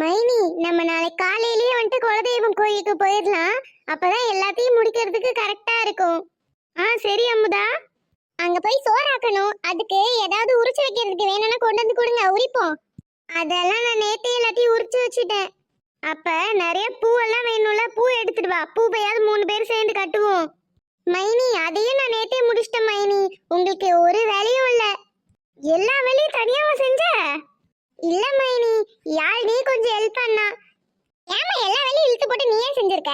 மைனி நம்ம நாளைக்கு காலையிலேயே வந்துட்டு குலதெய்வம் கோயிலுக்கு போயிடலாம். அப்பதான் எல்லாத்தையும் முடிக்கிறதுக்கு கரெக்டா இருக்கும். ஆ சரி அமுதா. அங்க போய் சோறாக்கணும் அதுக்கு ஏதாவது உரிச்சு வைக்கிறதுக்கு வேணும்னா கொண்டு வந்து கொடுங்க. உரிப்போம். அதெல்லாம் நான் நேத்தே எல்லாத்தையும் உரிச்சு வச்சுட்டேன். அப்ப நிறைய பூவெல்லாம் வேணும்ல பூ எடுத்துட்டு வா. பூவையாவது மூணு பேர் சேர்ந்து கட்டுவோம். மைனி அதையும் நான் நேத்தே முடிச்சிட்டேன் மைனி. உங்களுக்கு ஒரு வேலையும் இல்லை. எல்லா வேலையும் தனியாவா செஞ்சு இல்ல மைனி யாழ் நீ கொஞ்சம் ஹெல்ப் பண்ணா ஏமா எல்லா வேலையும் இழுத்து போட்டு நீயே செஞ்சிருக்க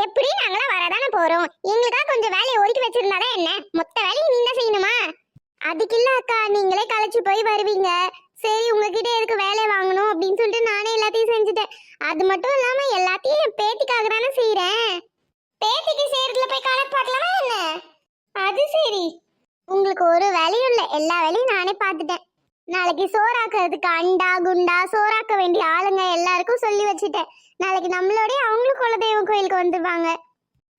எப்படி நாங்களா வரதானே போறோம்? எங்களுக்கா கொஞ்சம் வேலையை ஒதுக்கி வச்சிருந்தாதான் என்ன? மொத்த வேலையும் நீ தான் செய்யணுமா? அதுக்கு இல்ல அக்கா நீங்களே களைச்சு போய் வருவீங்க. சரி உங்ககிட்ட எதுக்கு வேலை வாங்கணும் அப்படின்னு சொல்லிட்டு நானே எல்லாத்தையும் செஞ்சுட்டேன். அது மட்டும் இல்லாம எல்லாத்தையும் என் பேத்திக்காக தானே செய்யறேன் பேத்திக்கு செய்யறதுல போய் கணக்கு பார்க்கலாமா என்ன? அது சரி. உங்களுக்கு ஒரு வேலையும் இல்லை. எல்லா வேலையும் நானே பார்த்துட்டேன். நாளைக்கு சோறாக்குறதுக்கு அண்டா குண்டா சோறாக்க வேண்டிய ஆளுங்க எல்லாருக்கும் சொல்லி வச்சுட்டேன். நாளைக்கு நம்மளோட அவங்களும் குலதெய்வ கோயிலுக்கு வந்துருவாங்க.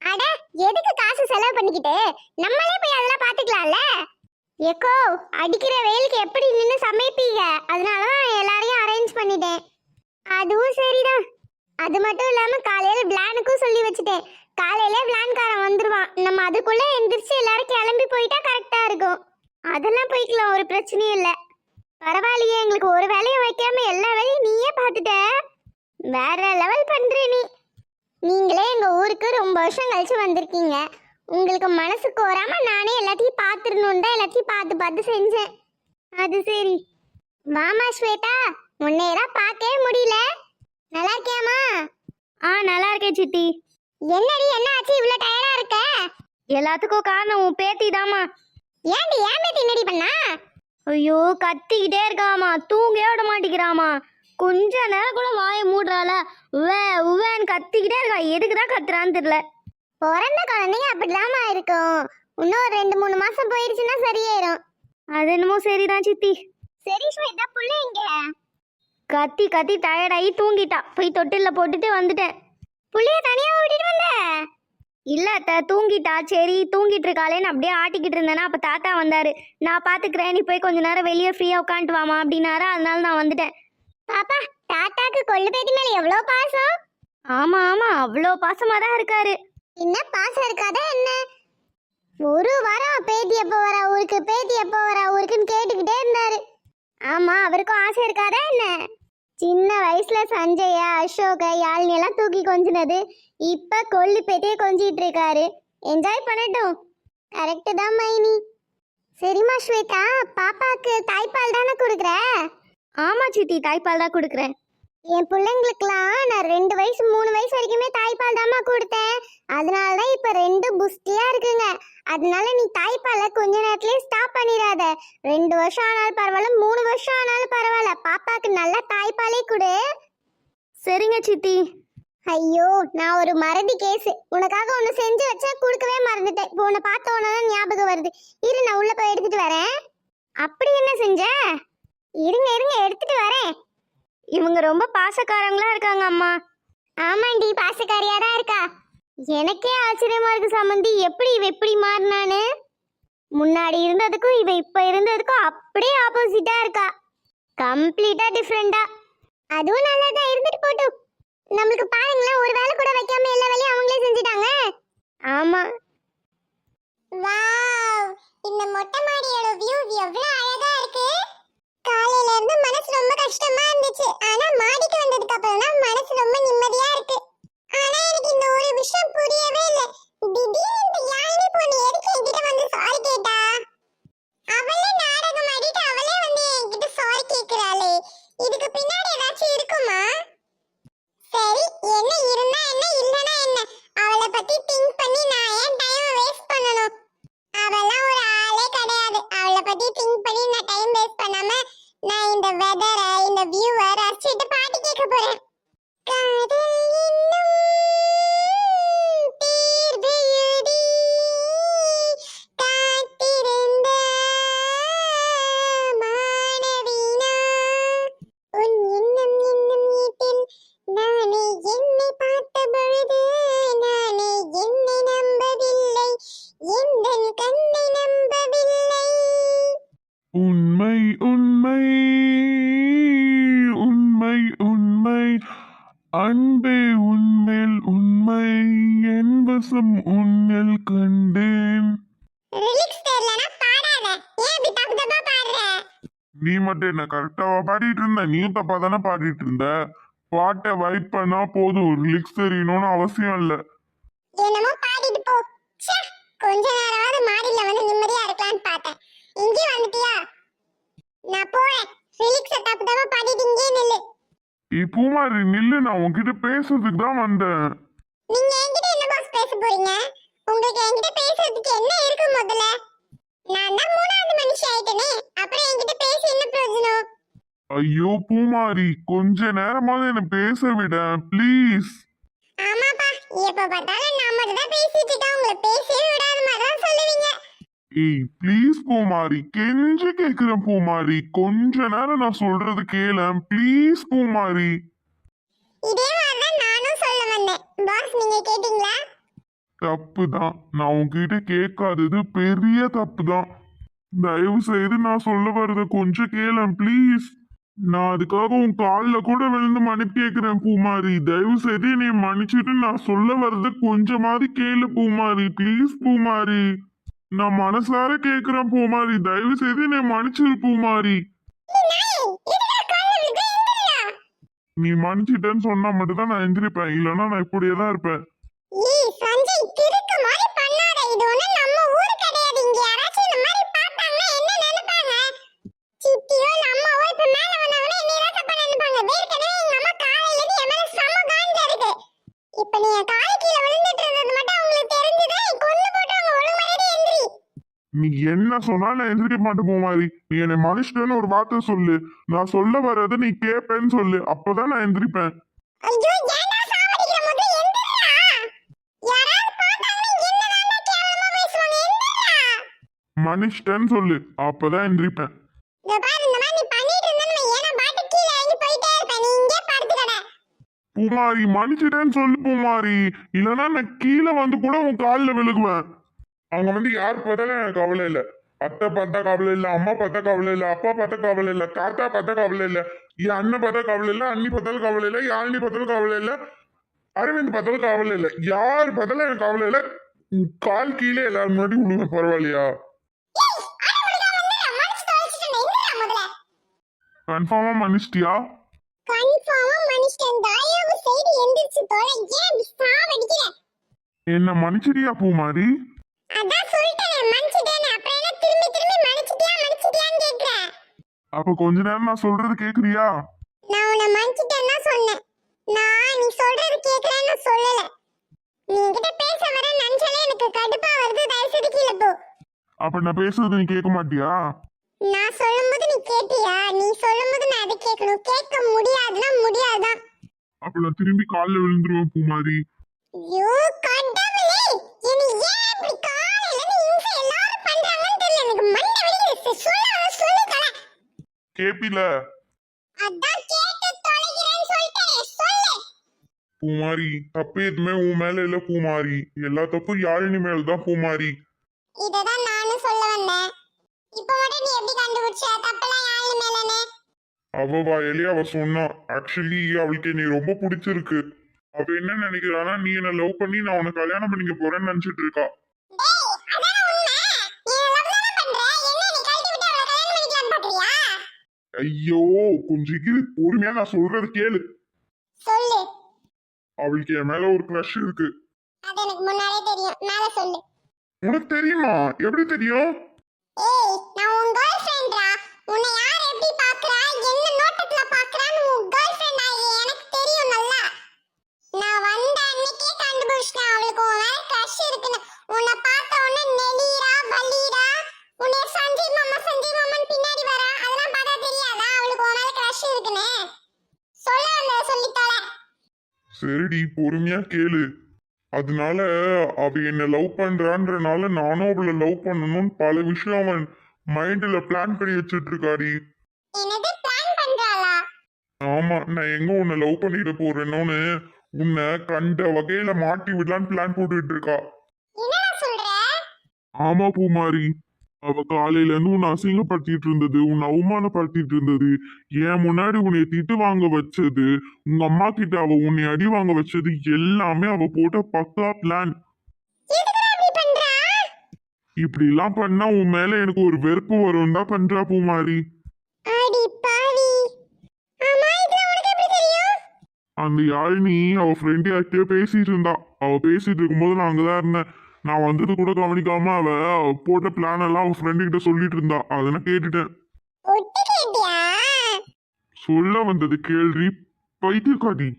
அட எதுக்கு காசு செலவு பண்ணிக்கிட்டு? நம்மளே போய் அதெல்லாம் பார்த்துக்கலாம்ல ஏக்கோ அடிக்கிற வெயிலுக்கு எப்படி நின்று சமைப்பீங்க? அதனால தான் எல்லாரையும் அரேஞ்ச் பண்ணிட்டேன். அதுவும் சரிதான். அது மட்டும் இல்லாம காலையில பிளானுக்கும் சொல்லி வச்சுட்டேன். காலையில பிளான்காரன் வந்துருவான். நம்ம அதுக்குள்ள எந்திரிச்சு எல்லாரும் கிளம்பி போயிட்டா கரெக்டா இருக்கும். அதெல்லாம் போய்க்கலாம் ஒரு பிரச்சனையும் இல்லை. பரவாயில்லையே எங்களுக்கு ஒரு வேலையை வைக்காம எல்லா வேலையும் நீயே பார்த்துட்ட. வேற லெவல் பண்ற நீ. நீங்களே எங்க ஊருக்கு ரொம்ப வருஷம் கழிச்சு வந்திருக்கீங்க. உங்களுக்கு மனசுக்கு வராம நானே எல்லாத்தையும் பார்த்துடணும் தான் எல்லாத்தையும் பார்த்து பார்த்து செஞ்சேன். அது சரி. வாமா ஸ்வேதா முன்னேறா பார்க்கவே முடியல. நல்லா இருக்கியாமா ஆ நல்லா இருக்கேன் சித்தி. என்னடி என்ன ஆச்சு? இவ்வளோ டயர்டா இருக்க? எல்லாத்துக்கும் காரணம் உன் பேத்தி தாமா ஏன்டி ஏன் பேத்தி என்னடி பண்ணா? ஐயோ கத்திக்கிட்டே இருக்காமா தூங்கவே விட மாட்டேங்கிறாமா கொஞ்ச நேரம் கூட வாயை மூடுறால உவே உவேன்னு கத்திக்கிட்டே இருக்கா. எதுக்கு தான் கத்துறான்னு தெரியல. பிறந்த குழந்தைங்க அப்படிலாமா இருக்கும். இன்னும் ஒரு ரெண்டு மூணு மாசம் போயிருச்சுன்னா சரியாயிரும். அது என்னமோ சரிதான் சித்தி. சரி ஸ்வேதா புள்ள எங்க கத்தி கத்தி டயர்டாகி தூங்கிட்டா. போய் தொட்டில்ல போட்டுட்டு வந்துட்டேன். புள்ளைய தனியா விட்டுட்டு வந்த? இல்ல அத்தை தூங்கிட்டா. சரி தூங்கிட்டு இருக்காளேன்னு அப்படியே ஆட்டிக்கிட்டு இருந்தேனா அப்ப தாத்தா வந்தாரு. நான் பாத்துக்கிறேன் நீ போய் கொஞ்ச நேரம் வெளியே ஃப்ரீயா உட்காந்துட்டு வாமா அப்படின்னாரு. அதனால நான் வந்துட்டேன். பாப்பா தாத்தாக்கு கொள்ளு பேத்தி மேல எவ்வளவு பாசம்? ஆமா ஆமா அவ்வளோ பாசமா தான் இருக்காரு. என்ன பாசம் இருக்காதா என்ன? ஒரு வாரம் பேத்தி எப்போ வரா ஊருக்கு பேத்தி எப்போ வரா ஊருக்குன்னு கேட்டுக்கிட்டே இருந்தாரு. ஆமா அவருக்கும் ஆசை இருக்காதா என்ன? சின்ன வயசுல சஞ்சய அசோக யாழினி எல்லாம் தூக்கி கொஞ்சினது. இப்ப கொல்லு பேத்தியே கொஞ்சிட்டு இருக்காரு. என்ஜாய் பண்ணட்டும். கரெக்டு தான் மைனி. சரிம்மா ஸ்வேதா பாப்பாக்கு தாய்ப்பால் தானே கொடுக்குற? ஆமா சித்தி தாய்ப்பால் தான் கொடுக்குறேன். என் பிள்ளைங்களுக்குலாம் நான் ரெண்டு வயசு மூணு வயசு வரைக்குமே தாய்ப்பால் தாம்மா கொடுத்தேன். அதனால தான் இப்போ ரெண்டு புஷ்டியா இருக்குங்க. அதனால நீ தாய்ப்பாலை கொஞ்ச நேரத்துலயே ஸ்டாப் பண்ணிடாத. ரெண்டு வருஷம் ஆனாலும் பரவாயில்ல மூணு வருஷம் ஆனாலும் பரவாயில்ல. பாப்பாக்கு நல்ல தாய்ப்பாலே கொடு. சரிங்க சித்தி. ஐயோ நான் ஒரு மறதி கேஸ் உனக்காக ஒன்று செஞ்சு வச்சா கொடுக்கவே மறந்துட்டேன். இப்போ உன்னை பார்த்த உடனே ஞாபகம் வருது. இரு நான் உள்ள போய் எடுத்துட்டு வரேன். அப்படி என்ன செஞ்ச? இருங்க இருங்க எடுத்துட்டு வரேன். இவங்க ரொம்ப பாசக்காரங்களா இருக்காங்க அம்மா. ஆமாண்டி பாசக்காரியா தான் இருக்கா. எனக்கே ஆச்சரியமா இருக்கு சம்மந்தி எப்படி இவ எப்படி மாறினானு முன்னாடி இருந்ததுக்கும் இவ இப்ப இருந்ததுக்கும் அப்படியே ஆப்போசிட்டா இருக்கா. கம்ப்ளீட்டா டிஃப்ரெண்டா அதுவும் நல்லா தான் இருந்துட்டு போட்டும். நம்மளுக்கு பாருங்களேன் ஒரு வேலை கூட வைக்காம எல்லா வேலையும் அவங்களே செஞ்சுட்டாங்க. ஆமா. வாவ் இந்த மொட்டை மாடியோட வியூ எவ்வளவு அழகா இருக்கு. காலையில இருந்து மனசு ரொம்ப கஷ்டமா இருந்துச்சு. ஆனா மாடிக்கு வந்ததுக்கு அப்புறம் தான் மனசு ரொம்ப நிம்மதியா இருக்கு. ஆனா எனக்கு இந்த ஊரு 改变 அன்பே உன்மேல் உண்மை என் வசம் உன்னில் கண்டேன். நீ மட்டும் என்ன கரெக்டாவா பாடிட்டு இருந்த? நீயும் தப்பா தானே பாடிட்டு இருந்த? பாட்டை வைப் பண்ணா போதும். லிரிக்ஸ் தெரியணும்னு அவசியம் இல்லை. என்னமோ பாடிட்டு போ. கொஞ்ச நேரமாவது மாடியில வந்து நிம்மதியா இருக்கலாம்னு பார்த்தேன். இங்கே வந்துட்டியா நான் போறேன் ரிலிக்ஸ தப்பு தப்பா பாடிட்டு இங்கே நில்லு ஏய் பூமாரி நில்லு நான் உன்கிட்ட பேசுறதுக்கு தான் வந்தேன். நீங்க என்கிட்ட என்ன பாஸ் பேச போறீங்க? உங்களுக்கு என்கிட்ட பேசுறதுக்கு என்ன இருக்கு முதல்ல? நான் தான் மூணாவது மனுஷி ஆயிட்டேனே அப்புறம் என்கிட்ட பேசி என்ன பிரயோஜனம்? ஐயோ பூமாரி கொஞ்ச நேரமாவது என்ன பேச விட ப்ளீஸ் ஆமாப்பா எப்ப பார்த்தாலும் நான் மட்டும் தான் பேசிட்டு இருக்கேன் உங்களை பேசவே விடாத மாதிரி தான் சொல்லுவீங்க ஏய் ப்ளீஸ் பூமாரி கெஞ்சு கேக்குறேன் பூமாரி. கொஞ்ச நேரம் நான் சொல்றது கேள ப்ளீஸ் பூமாரி. இதே மாதிரி தான் நானும் சொல்ல வந்தேன். பாஸ் நீங்க கேட்டீங்களா? தப்பு தான் நான் உன்கிட்ட கேட்காதது பெரிய தப்பு தான் தயவு செய்து நான் சொல்ல வர்றத கொஞ்சம் கேள ப்ளீஸ் நான் அதுக்காக உன் காலில் கூட விழுந்து மன்னிப்பு கேட்கிறேன் பூமாரி. தயவு செய்து நீ மன்னிச்சிட்டு நான் சொல்ல வர்றத கொஞ்சமாவது கேளு பூமாரி. ப்ளீஸ் பூமாரி. நான் மனசார கேக்குறேன் பூமாரி. தயவு செய்து என்னை மன்னிச்சிரு பூமாரி. நீ மன்னிச்சிட்டேன்னு சொன்னா மட்டும் தான் நான் எந்திரிப்பேன். இல்லைன்னா நான் இப்படியே தான் இருப்பேன். நம்ம ஊர் கிடையாது இங்க இப்ப என்ன தான் தப்பா நினைப்பாங்க வேர்க்கனவே எங்க அம்மா காலையில இருந்து என் மேல செம காஞ்சா இருக்கு இப்ப நீ என் கால் கீழே விழுந்துட்டு இருந்தது மட்டும் அவங்களுக்கு தெரிஞ்சதா நீ கொண்டு போட்டுவாங்க ஒழுங்கு மரியாதை எந்திரி நீ என்ன சொன்னாலும் நான் எந்திரிக்க மாட்டேன் பூமாரி. நீ என்னை மனுஷன்னு ஒரு வார்த்தை சொல்லு. நான் சொல்ல வர்றதை நீ கேட்பேன்னு சொல்லு. அப்பதான் நான் எந்திரிப்பேன். மனுஷன்னு சொல்லு. அப்பதான் எந்திரிப்பேன். பூமாரி மன்னிச்சிட்டேன்னு சொல்லு பூமாரி. இல்லைன்னா நான் கீழே வந்து கூட உன் காலில் விழுகுவேன். அவங்க வந்து யார் பார்த்தாலும் எனக்கு கவலை இல்லை. அத்தை பார்த்தா கவலை இல்லை அம்மா பார்த்தா கவலை இல்லை அப்பா பார்த்தா கவலை இல்லை தாத்தா பார்த்தா கவலை இல்லை என் அண்ணன் பார்த்தா கவலை இல்லை அண்ணி பார்த்தாலும் கவலை இல்லை யாழினி பார்த்தாலும் கவலை இல்லை அரவிந்த் பார்த்தாலும் கவலை இல்லை. யார் பார்த்தாலும் எனக்கு கவலை இல்லை. கால் கீழே எல்லாரும் முன்னாடி விழுவேன் பரவாயில்லையா? கன்ஃபார்மா மன்னிச்சிட்டியா? கன்ஃபார்மா மனுஷன் தயவு செய்து எந்திரிச்சு தொலை. ஏன் இப்படி சாவடிக்கிற? என்ன மன்னிச்சிட்டியா பூமாரி? அதான் சொல்லிட்டேனே மன்னிச்சிட்டேனே. அப்புறம் என்ன திரும்பி திரும்பி மன்னிச்சிட்டியா மன்னிச்சிட்டியான்னு கேக்குற? அப்ப கொஞ்ச நேரம் நான் சொல்றது கேக்குறியா? நான் உன்னை மன்னிச்சிட்டேன்னு சொன்னேன். நான் நீ சொல்றது கேக்குறேன்னு சொல்லல. நீ என்கிட்ட பேச வர நினைச்சாலே எனக்கு கடுப்பா வருது. தயவு செய்து கீழே போ. அப்ப நான் பேசுறது நீ கேட்க மாட்டியா? நான் சொல்லும்போது நீ கேட்டியா? நீ சொல்லும்போது நான் அதை கேட்கணும். கேட்க முடியாதுன்னா முடியாதுதான். அப்ப நான் திரும்பி காலில் விழுந்துருவேன் பூமாரி. ஐயோ கடவுளே! என்னை ஏன் இப்படி காலையில இருந்து இம்சை எல்லாரும் பண்றாங்கன்னு தெரியல. எனக்கு மண்டை வெடிக்குது சொல்ல சொல்லு தல. கேப்பில. அதான் கேட்டு தொலைகிறேன்னு சொல்லிட்டேன் சொல்லு. பூமாரி தப்பு எதுவுமே உன் மேல இல்ல பூமாரி. எல்லா தப்பும் யாழினி மேலதான் பூமாரி. இததான் நானும் சொல்ல வந்தேன். இப்போ மட்டும் நீ எப்படி கண்டுபிடிச்ச? தப்பெல்லாம் யாரு மேலனே அவ வாயிலே அவ சொன்னா ஆக்சுவலி அவளுக்கு நீ ரொம்ப பிடிச்சிருக்கு. அவ என்ன நினைக்கிறானா நீ என்ன லவ் பண்ணி நான் உனக்கு கல்யாணம் பண்ணிக்க போறேன்னு நினைச்சிட்டு இருக்கா. ஐயோ கொஞ்சம் இரு பொறுமையா நான் சொல்றது கேளு. சொல்லு. அவளுக்கு என் மேல ஒரு க்ரஷ் இருக்கு. அது எனக்கு முன்னாடியே தெரியும். மேல சொல்லு. உனக்கு தெரியுமா? எப்படி தெரியும்? ஏய் நான் உன் கேர்ள் ஃப்ரெண்ட்ரா உன்னை யார் எப்படி பார்க்கறா என்ன நோட்டத்துல பார்க்கறான்னு உன் கேர்ள் ஃப்ரெண்ட் எனக்கு தெரியும் நல்லா. நான் வந்த அன்னைக்கே கண்டுபிடிச்சிட்டேன். அவளுக்கு உன் மேல க்ரஷ் இருக்குன்னு. உன்னை பார்த்த உடனே நெளிரா வலிரா உன்னை சரிடி பொறுமையா கேளு. அதனால அவ என்ன லவ் பண்றான்றனால நானும் அவளை லவ் பண்ணணும்னு பல விஷயம் அவன் மைண்ட்ல பிளான் பண்ணி வச்சிட்டு இருக்காடி ஆமா நான் எங்க உன்னை லவ் பண்ணிட்டு போறேனோன்னு உன்னை கண்ட வகையில மாட்டி விடலான்னு பிளான் போட்டுட்டு இருக்கா. ஆமா பூமாரி. அவ காலையில இருந்து உன்னை அசிங்கப்படுத்திட்டு இருந்தது உன்னை அவமானப்படுத்திட்டு இருந்தது என் முன்னாடி உன்னை திட்டு வாங்க வச்சது உங்க அம்மா கிட்ட அவ உன்னை அடி வாங்க வச்சது எல்லாமே அவ போட்ட பக்கா பிளான் இப்படி எல்லாம் பண்ணா உன் மேல எனக்கு ஒரு வெறுப்பு வரும் தான் பண்றா பூமாரி. அந்த யாழினி அவ ஃப்ரெண்ட் யார்கிட்டயோ பேசிட்டு இருந்தா. அவ பேசிட்டு இருக்கும்போது நான் அங்கதான் இருந்தேன். நான் வந்தது கூட கவனிக்காம அவ போட்ட பிளான் எல்லாம் அவ ஃப்ரெண்டு கிட்ட சொல்லிட்டு இருந்தா. அதை நான் கேட்டுட்டேன். சொல்ல வந்தது கேள்வி பைத்தியக்காரி.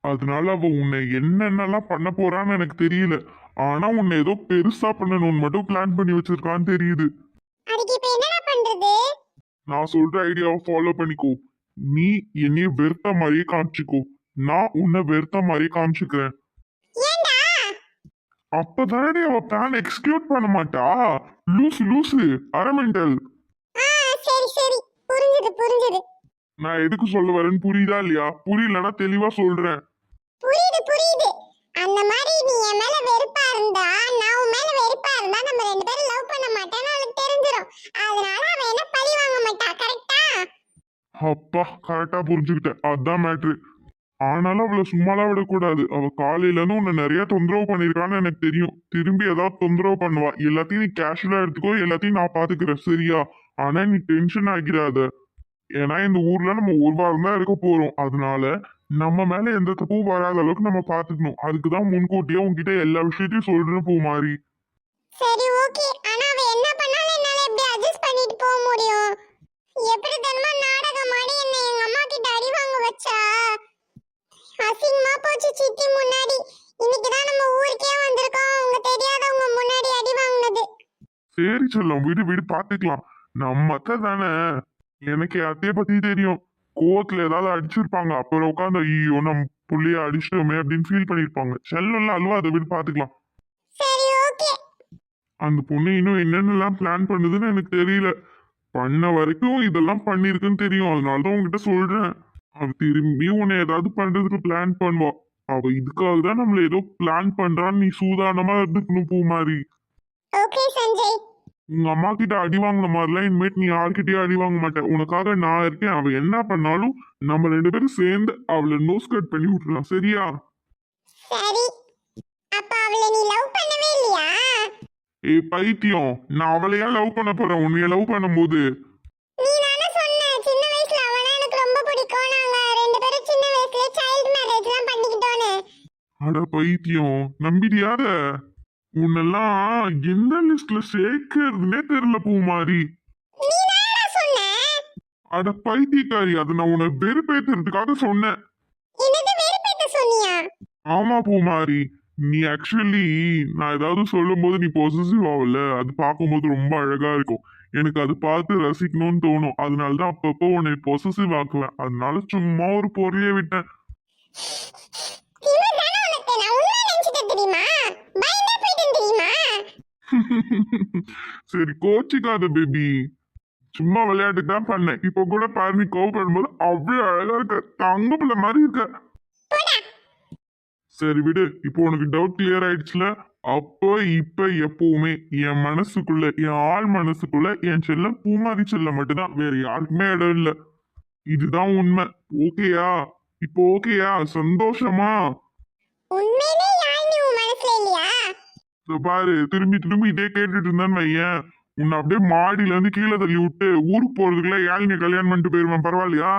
அதனால அவ உன்னை என்னென்னலாம் பண்ண போறான்னு எனக்கு தெரியல. ஆனா உன்னை ஏதோ பெருசா பண்ணணும்னு மட்டும் பிளான் பண்ணி வச்சிருக்கான்னு தெரியுது. நான் சொல்ற ஐடியாவை ஃபாலோ பண்ணிக்கோ. நீ என்னைய வெறுத்த மாதிரியே காமிச்சுக்கோ. நான் உன்னை வெறுத்த மாதிரியே காமிச்சுக்கிறேன். அப்பதானே அவ பிளான் எக்ஸிக்யூட் பண்ண மாட்டா? லூசு லூசு அரமெண்டல் சரி சரி. புரிஞ்சது புரிஞ்சது. நான் எதுக்கு சொல்ல வரேன்னு புரியுதா இல்லையா? புரியலன்னா தெளிவா சொல்றேன். புரியுது புரியுது. அந்த மாதிரி நீ என் மேல வெறுப்பா இருந்தா நான் உன் மேல வெறுப்பா இருந்தா நம்ம ரெண்டு பேரும் லவ் பண்ண மாட்டேன்னு அவளுக்கு தெரிஞ்சிடும் அதனால அவ என்ன பழி வாங்க மாட்டா கரெக்டா அப்பா கரெக்டா புரிஞ்சுக்கிட்டேன். அதான் மேட்ரு ஆனாலும் அவளை சும்மாலாம் விடக்கூடாது. அவ காலையிலேருந்து உன்னை நிறைய தொந்தரவு பண்ணிருக்கான்னு எனக்கு தெரியும். திரும்பி ஏதாவது தொந்தரவு பண்ணுவா. எல்லாத்தையும் நீ கேஷுவலா எடுத்துக்கோ எல்லாத்தையும் நான் பாத்துக்கிறேன். சரியா? ஆனா நீ டென்ஷன் ஆகிடாத. ஏன்னா இந்த ஊர்ல நம்ம ஒரு வாரம் தான் இருக்க போறோம். அதனால நம்ம மேல எந்த தப்பும் வராத அளவுக்கு நம்ம பாத்துக்கணும். அதுக்குதான் முன்கூட்டியே உன்கிட்ட எல்லா விஷயத்தையும் சொல்றேன் பூ மாதிரி சரி ஓகே ஆனா அவ என்ன பண்ணாலும் என்னால எப்படி அட்ஜஸ்ட் பண்ணிட்டு போக முடியும்? எப்படி சரி செல்லம் விடு விடு பாத்துக்கலாம். நம்ம அத்தை தானே? எனக்கு அத்தைய பத்தி தெரியும். கோவத்துல ஏதாவது அடிச்சிருப்பாங்க. அப்புறம் உட்காந்து ஐயோ நம்ம புள்ளைய அடிச்சிட்டோமே அப்படின்னு ஃபீல் பண்ணிருப்பாங்க. செல்லம்ல அல்வா அதை விடு பாத்துக்கலாம். அந்த பொண்ணு இன்னும் என்னென்னலாம் பிளான் பண்ணுதுன்னு எனக்கு தெரியல. பண்ண வரைக்கும் இதெல்லாம் பண்ணிருக்குன்னு தெரியும். அதனால தான் உங்ககிட்ட சொல்றேன். அவ திரும்பி உன்னை ஏதாவது பண்றதுக்கு பிளான் பண்ணுவா. அவ இதுக்காக தான் நம்மள ஏதோ பிளான் பண்றான்னு நீ சூதானமா இருந்துக்கணும் பூ மாதிரி. ஓகே சஞ்சய். உங்க அம்மா கிட்ட அடி வாங்கின மாதிரிலாம் இனிமேட் நீ யார்கிட்டயும் அடி வாங்க மாட்டேன் உனக்காக நான் இருக்கேன். அவ என்ன பண்ணாலும் நம்ம ரெண்டு பேரும் சேர்ந்து அவளை நோஸ் கட் பண்ணி விட்டுலாம் சரியா? சரி. அப்ப அவளை நீ லவ் பண்ணவே இல்லையா? ஏ பைத்தியம். நான் அவளையா லவ் பண்ண போறேன். உன்னைய லவ் பண்ணும்போது. நீ தானே சொன்ன. சின்ன வயசுல அவனா எனக்கு ரொம்ப பிடிக்கும். நாங்க ரெண்டு பேரும் சின்ன வயசுல சைல்ட் மேரேஜ்லாம் பண்ணிக்கிட்டோன்னு. அட பைத்தியம். நம்பிடியாத உன்னெல்லாம் எந்த லிஸ்ட்ல சேர்க்கறதுனே தெரியல பூ மாதிரி நீ தானடா சொன்ன? அட பைத்தியக்காரி அது நான் உன்னை வெறுப்பேத்துறதுக்காக சொன்னேன். ஆமா பூமாரி நீ ஆக்சுவலி நான் ஏதாவது சொல்லும் போது நீ பொசசிவ் ஆகல அது பார்க்கும்போது ரொம்ப அழகா இருக்கும். எனக்கு அது பார்த்து ரசிக்கணும்னு தோணும். அதனால தான் அப்பப்போ உன்னை பொசசிவ் ஆக்குவேன். அதனால சும்மா ஒரு பொருளையே விட்டேன் திமிர் தானே உனக்கு நான் உண்மை நினைச்சிட்டேன் தெரியுமா பயந்தே போயிட்டேன் தெரியுமா சரி கோச்சிக்காத பேபி சும்மா விளையாட்டுக்கு தான் பண்ணேன். இப்போ கூட பாரு நீ கோவப்படும்போது அவ்வளவு அழகா இருக்க. தங்க பிள்ளை மாதிரி இருக்க. சரி விடு. இப்போ உனக்கு டவுட் கிளியர் ஆயிடுச்சுல? அப்போ இப்ப எப்பவுமே என் மனசுக்குள்ள என் ஆள் மனசுக்குள்ள என் செல்லம் பூமாதி செல்லம் மட்டும்தான். வேற யாருக்குமே இடம் இல்ல. இதுதான் உண்மை. ஓகேயா இப்போ ஓகேயா சந்தோஷமா? உண்மையிலே யாழ்னி உன் மனசுல இல்லையா இதோ பாரு திரும்பி திரும்பி இதே கேட்டுட்டு இருந்தான்னு வையேன். உன்னை அப்படியே மாடியில இருந்து கீழே தள்ளி விட்டு ஊருக்கு போறதுக்குள்ள யாழினி கல்யாணம் பண்ணிட்டு போயிருவேன் பரவாயில்லையா?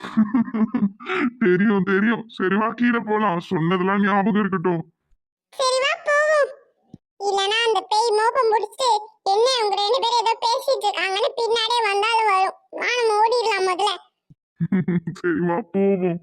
தெரியும் தெரியும். சரிவா கீழே போலாம். சொன்னதெல்லாம் ஞாபகம் இருக்கட்டும். இல்லனா அந்த பேய் மோப்பம் முடிச்சுட்டு என்ன உங்க ரெண்டு பேரும் ஏதோ பேசிட்டு இருக்காங்கன்னு பின்னாடியே வந்தாலும் வரும். வா ஓடிடலாம் முதல்ல. சரிவா போவோம்.